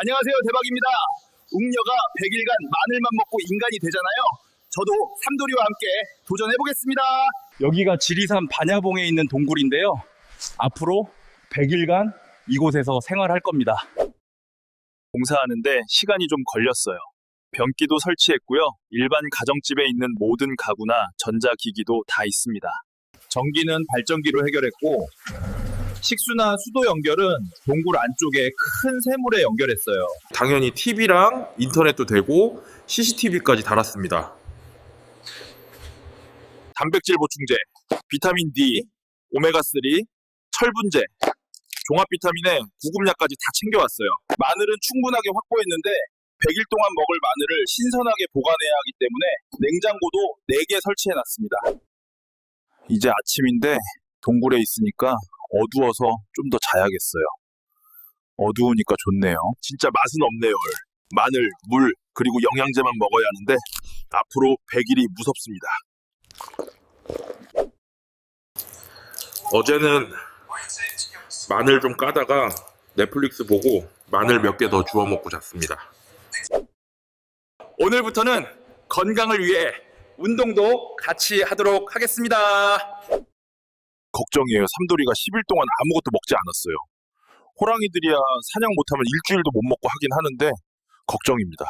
안녕하세요 대박입니다. 웅녀가 100일간 마늘만 먹고 인간이 되잖아요. 저도 삼돌이와 함께 도전해 보겠습니다. 여기가 지리산 반야봉에 있는 동굴인데요. 앞으로 100일간 이곳에서 생활할 겁니다. 공사하는데 시간이 좀 걸렸어요. 변기도 설치했고요. 일반 가정집에 있는 모든 가구나 전자기기도 다 있습니다. 전기는 발전기로 해결했고 식수나 수도 연결은 동굴 안쪽에 큰 새물에 연결했어요. 당연히 TV랑 인터넷도 되고 CCTV까지 달았습니다. 단백질 보충제, 비타민 D, 오메가3, 철분제, 종합 비타민에 구급약까지 다 챙겨왔어요. 마늘은 충분하게 확보했는데 100일 동안 먹을 마늘을 신선하게 보관해야 하기 때문에 냉장고도 4개 설치해 놨습니다. 이제 아침인데 동굴에 있으니까 어두워서 좀 더 자야겠어요. 어두우니까 좋네요. 진짜 맛은 없네요. 마늘, 물, 그리고 영양제만 먹어야 하는데 앞으로 100일이 무섭습니다. 어제는 마늘 좀 까다가 넷플릭스 보고 마늘 몇 개 더 주워 먹고 잤습니다. 오늘부터는 건강을 위해 운동도 같이 하도록 하겠습니다. 걱정이에요. 삼돌이가 10일 동안 아무것도 먹지 않았어요. 호랑이들이야 사냥 못하면 일주일도 못 먹고 하긴 하는데 걱정입니다.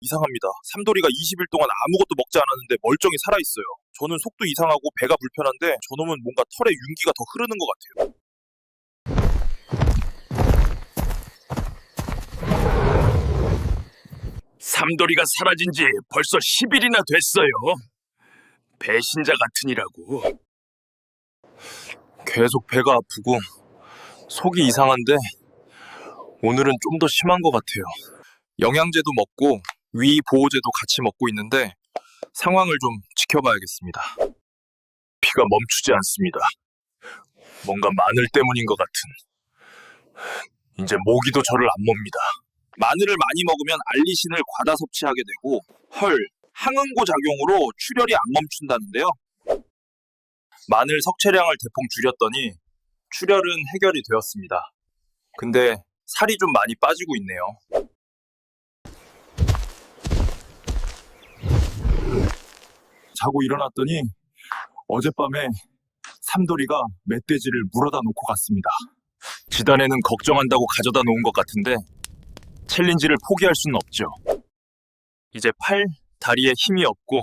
이상합니다. 삼돌이가 20일 동안 아무것도 먹지 않았는데 멀쩡히 살아있어요. 저는 속도 이상하고 배가 불편한데 저놈은 뭔가 털에 윤기가 더 흐르는 것 같아요. 삼돌이가 사라진 지 벌써 10일이나 됐어요. 배신자 같으니라고. 계속 배가 아프고 속이 이상한데 오늘은 좀 더 심한 것 같아요. 영양제도 먹고 위 보호제도 같이 먹고 있는데 상황을 좀 지켜봐야겠습니다. 피가 멈추지 않습니다. 뭔가 마늘 때문인 것 같은. 이제 모기도 저를 안 몹니다. 마늘을 많이 먹으면 알리신을 과다 섭취하게 되고 헐 항응고 작용으로 출혈이 안 멈춘다는데요. 마늘 석체량을 대폭 줄였더니 출혈은 해결이 되었습니다. 근데 살이 좀 많이 빠지고 있네요. 자고 일어났더니 어젯밤에 삼돌이가 멧돼지를 물어다 놓고 갔습니다. 지단에는 걱정한다고 가져다 놓은 것 같은데 챌린지를 포기할 수는 없죠. 이제 팔, 다리에 힘이 없고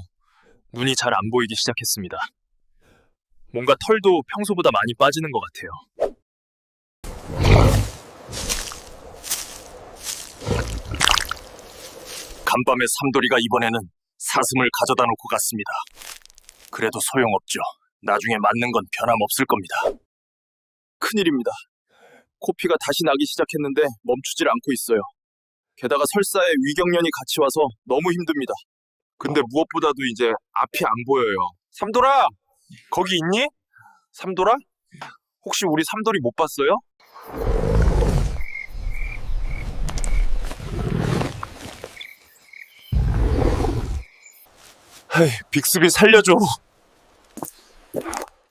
눈이 잘 안 보이기 시작했습니다. 뭔가 털도 평소보다 많이 빠지는 것 같아요. 간밤에 삼돌이가 이번에는 사슴을 가져다 놓고 갔습니다. 그래도 소용없죠. 나중에 맞는 건 변함없을 겁니다. 큰일입니다. 코피가 다시 나기 시작했는데 멈추질 않고 있어요. 게다가 설사에 위경련이 같이 와서 너무 힘듭니다. 근데 무엇보다도 이제 앞이 안 보여요. 삼돌아! 거기 있니? 삼돌아? 혹시 우리 삼돌이 못 봤어요? 헤이, 빅스비 살려줘.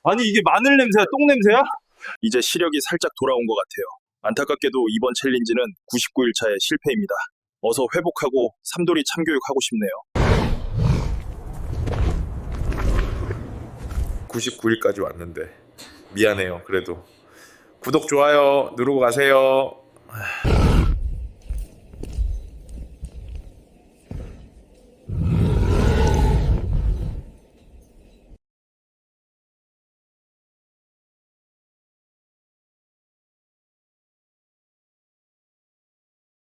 아니 이게 마늘 냄새야, 똥 냄새야? 이제 시력이 살짝 돌아온 것 같아요. 안타깝게도 이번 챌린지는 99일차의 실패입니다. 어서 회복하고 삼돌이 참교육하고 싶네요. 99일까지 왔는데 미안해요. 그래도 구독 좋아요 누르고 가세요.